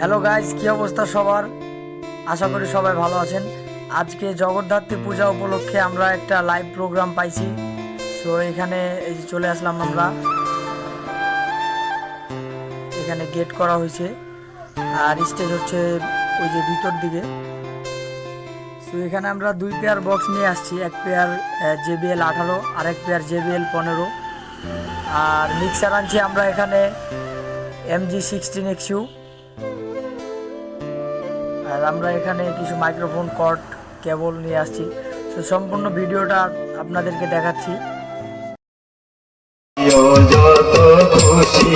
Hello guys কি অবস্থা সবার? আশা করি সবাই ভালো আছেন। আজকে জগদ্ধাত্রী পূজা উপলক্ষে আমরা একটা লাইভ প্রোগ্রাম পাইছি। সো এখানে এই যে চলে আসলাম আমরা। এখানে গেট করা হয়েছে। আর স্টেজ হচ্ছে ওই যে ভিতর দিকে। সো এখানে আমরা দুই পেয়ার বক্স নিয়ে আসছি। এক পেয়ার জেবিএল আঠারো, আর এক পেয়ার জেবিএল পনেরো। আর মিক্সার আনছি আমরা এখানে এমজি সিক্সটিন এক্সইউ আর আমরা এখানে কিছু মাইক্রোফোন কট কেবল নিয়ে আসছি। তো সম্পূর্ণ ভিডিওটা আপনাদেরকে দেখাচ্ছি। যত খুশি